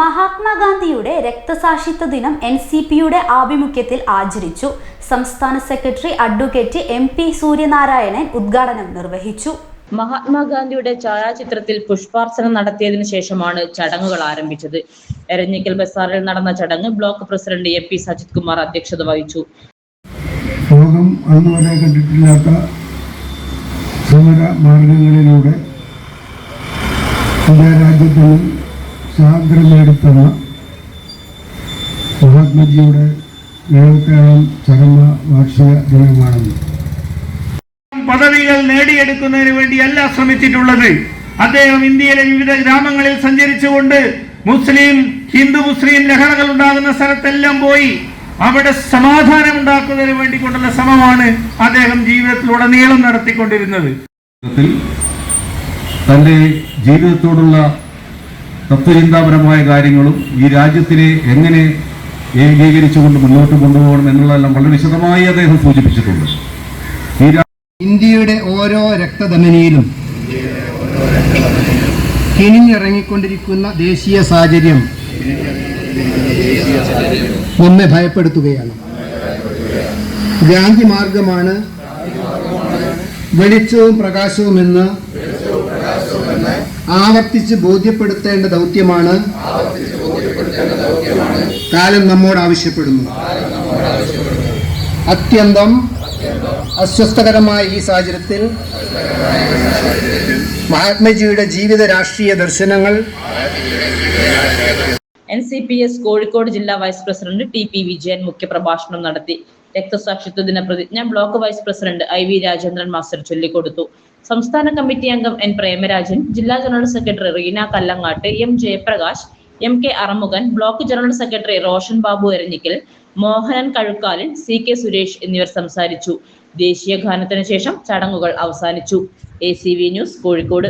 മഹാത്മാഗാന്ധിയുടെ രക്തസാക്ഷിത്വ ദിനം N C പിയുടെ ആഭിമുഖ്യത്തിൽ ആചരിച്ചു. സംസ്ഥാന secretary advocate M P Suryanarayanan ഉദ്ഘാടനം നിർവഹിച്ചു. മഹാത്മാഗാന്ധിയുടെ ഛായാചിത്രത്തിൽ പുഷ്പാർച്ചന നടത്തിയതിനു ശേഷമാണ് ചടങ്ങുകൾ ആരംഭിച്ചത്. എരഞ്ഞിക്കൽ ബസാറിൽ നടന്ന ചടങ്ങ് block president A P Sajith Kumar അധ്യക്ഷത വഹിച്ചു. ലോകം അന്നുവരെ കണ്ടിട്ടില്ലാത്ത സമര മാർഗങ്ങളിലൂടെ ഇന്ത്യ രാജ്യത്തിന് സ്വാതന്ത്ര്യം നേടിത്തന്ന മഹാത്മജിയുടെ എഴുപത്തേഴാം ചരമ വാർഷിക ദിനമാണെന്ന്. പദവികൾ നേടിയെടുക്കുന്നതിന് വേണ്ടിയല്ല ശ്രമിച്ചിട്ടുള്ളത്. അദ്ദേഹം ഇന്ത്യയിലെ വിവിധ ഗ്രാമങ്ങളിൽ സഞ്ചരിച്ചുകൊണ്ട് മുസ്ലിം ഹിന്ദു മുസ്ലിം ലഹളകൾ ഉണ്ടാകുന്ന സ്ഥലത്തെല്ലാം പോയി അവിടെ സമാധാനം ഉണ്ടാക്കുന്നതിന് വേണ്ടി കൊണ്ടുള്ള ശ്രമമാണ് അദ്ദേഹം ജീവിതത്തിലൂടെ നീളം നടത്തിക്കൊണ്ടിരുന്നത്. തന്റെ ജീവിതത്തോടുള്ള തത്വചിന്താപരമായ കാര്യങ്ങളും ഈ രാജ്യത്തിനെ എങ്ങനെ ഏകീകരിച്ചുകൊണ്ട് മുന്നോട്ട് കൊണ്ടുപോകണം എന്നുള്ളതെല്ലാം വളരെ വിശദമായി അദ്ദേഹം സൂചിപ്പിച്ചിട്ടുണ്ട്. ഈ ഇന്ത്യയുടെ ഓരോ രക്തധമനിയിലും കിണിഞ്ഞിറങ്ങിക്കൊണ്ടിരിക്കുന്ന ദേശീയ സാഹചര്യം നമ്മെ ഭയപ്പെടുത്തുകയാണ്. ഗാന്ധി മാർഗമാണ് വെളിച്ചവും പ്രകാശവുമെന്ന് ആവർത്തിച്ച് ബോധ്യപ്പെടുത്തേണ്ട ദൗത്യമാണ് കാലം നമ്മോട് ആവശ്യപ്പെടുന്നു. അത്യന്തം അസ്വസ്ഥകരമായ ഈ സാഹചര്യത്തിൽ മഹാത്മജിയുടെ ജീവിത രാഷ്ട്രീയ ദർശനങ്ങൾ N C P S Kozhikode ജില്ലാ vice president T P Vijayan മുഖ്യപ്രഭാഷണം നടത്തി. രക്തസാക്ഷിത്വ ദിന പ്രതിജ്ഞ block vice president I V Rajendran master ചൊല്ലിക്കൊടുത്തു. സംസ്ഥാന കമ്മിറ്റി അംഗം എൻ പ്രേമരാജൻ ജില്ലാ general secretary Reena Kallangat M Jayaprakash M K Arumukhan block general secretary Roshan Babu Eranhikkal Mohanan Kazhukkalan C K Suresh എന്നിവർ സംസാരിച്ചു. ദേശീയ ഗാനത്തിന് ശേഷം ചടങ്ങുകൾ അവസാനിച്ചു. A news Kozhikode.